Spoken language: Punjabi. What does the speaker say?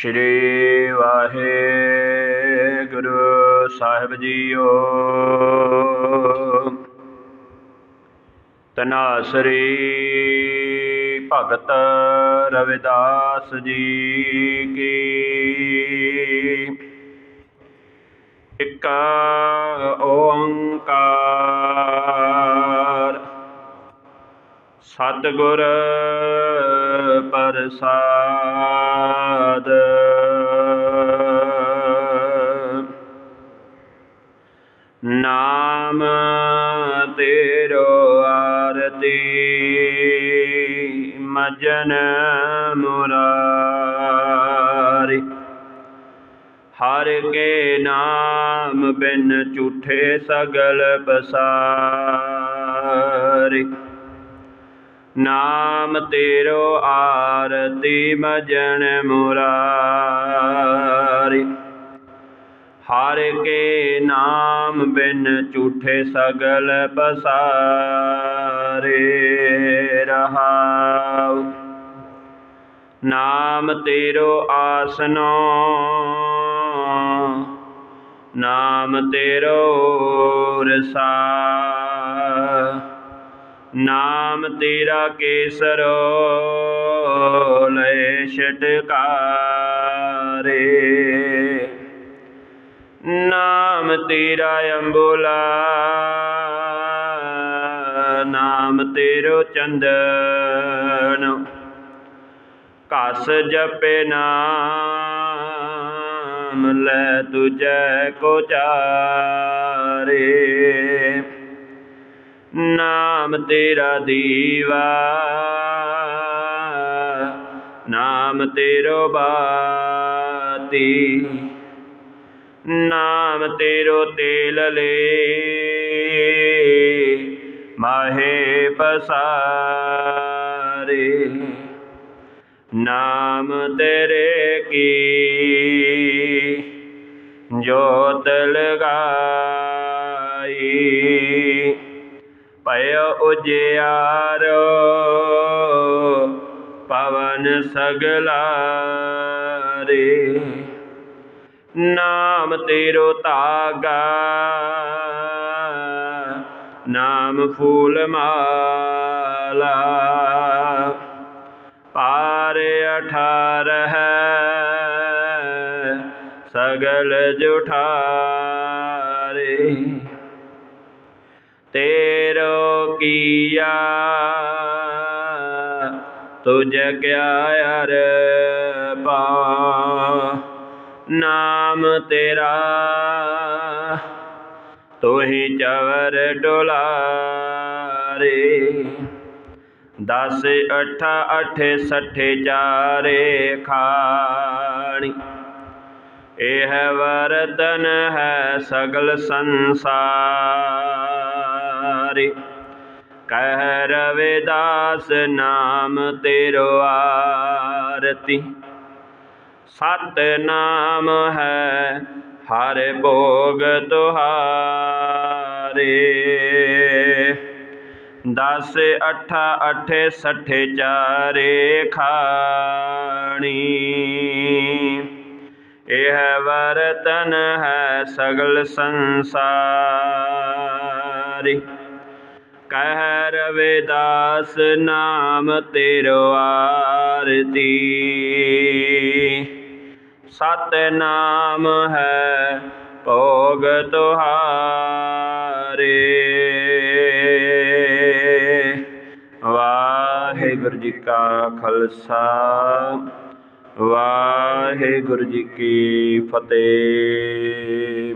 ਸ਼੍ਰੀ ਵਾਹਿਗੁਰੂ ਸਾਹਿਬ ਜੀਓ। ਤਨਾਸਰੀ ਭਗਤ ਰਵਿਦਾਸ ਜੀ ਕੀ ਇਕ ਓੰਕਾਰ ਸਤਿਗੁਰ ਪ੍ਰਸਾਦ। ਨਾਮ ਤੇਰੋ ਆਰਤੀ ਮਜਨ ਮੁਰਾਰੀ। ਹਰ ਕੇ ਨਾਮ ਬਿਨ ਝੂਠੇ ਸਗਲ ਬਸਾਰੀ ਨਾਮ ਤੇਰੋ ਆਰਤੀ ਮਜਨ ਮੁਰਾਰੀ। ਹਰ ਕੇ ਨਾਮ ਬਿਨ ਝੂਠੇ ਸਗਲ ਪਸਾਰੇ ਰਹਾਉ। ਨਾਮ ਤੇਰੋ ਆਸਨੋ, ਨਾਮ ਤੇਰੋ ਰਸਾ ਨਾਮ ਤੇਰਾ ਕੇਸਰ ਲੈ ਛਟਕਾਰੇ। ਨਾਮ ਤੇਰਾ ਅੰਬੋਲਾ, ਨਾਮ ਤੇਰੋ ਚੰਦਨ। ਕਸ ਜਪੇ ਨਾਮ ਲੈ ਤੁਜੈ ਕੋ ਚਾਰੇ। ਨਾਮ ਤੇਰਾ ਦੀਵਾ, ਨਾਮ ਤੇਰੋ ਬਾਤੀ, ਨਾਮ ਤੇਰੋ ਤੇਲ ਲੈ, ਮਾਹੇ ਪਸਾਰੇ, ਨਾਮ ਤੇਰੇ ਕੀ, ਜੋਤ ਲਗਾਈ। ਭਇ ਉਜਿਆਰੋ। ਪਵਨ ਸਗਲਾਰੇ। ਨਾਮ ਤੇਰੋ ਧਾਗਾ। ਨਾਮ ਫੂਲ ਮਾਲਾ। ਪਾਰ ਅਠਾਰਹ। ਸਗਲ ਜੁਠਾਰੇ। ਤੇਰੋ ਕੀਆ। ਤੁਝ ਕਿਆ ਅਰ ਪਾ। ਨਾਮ ਤੇਰਾ। ਤੋਹੀ ਚਵਰ ਡੋਲਾਰੇ। ਦਸ ਅਠਾ ਅਠੇ ਸਠੇ ਚਾਰੇ ਖਾਣੀ। ਇਹ ਵਰਤਨ ਹੈ ਸਗਲ ਸੰਸਾਰੇ। ਕਹਿ ਰਵਿਦਾਸ ਨਾਮ ਤੇਰੋ ਆਰਤੀ। ਸਤ ਨਾਮ ਹੈ ਹਰ ਭੋਗ ਤੁਹਾਰੇ। ਦਸ ਅਠਾ ਅਠੇ ਸਠੇ ਚਾਰੇ ਖਾਣੀ। ਇਹ ਵਰਤਨ ਹੈ ਸਗਲ ਸੰਸਾਰੀ। ਕਹਿ ਰਵਿਦਾਸ ਨਾਮ ਤੇਰੋ ਆਰਤੀ। ਸਤ ਨਾਮ ਹੈ ਭੋਗ ਤੁਹਾਰੇ। ਵਾਹਿਗੁਰੂ ਜੀ ਕਾ ਖਾਲਸਾ, ਵਾਹਿਗੁਰੂ ਜੀ ਕੀ ਫਤਿਹ।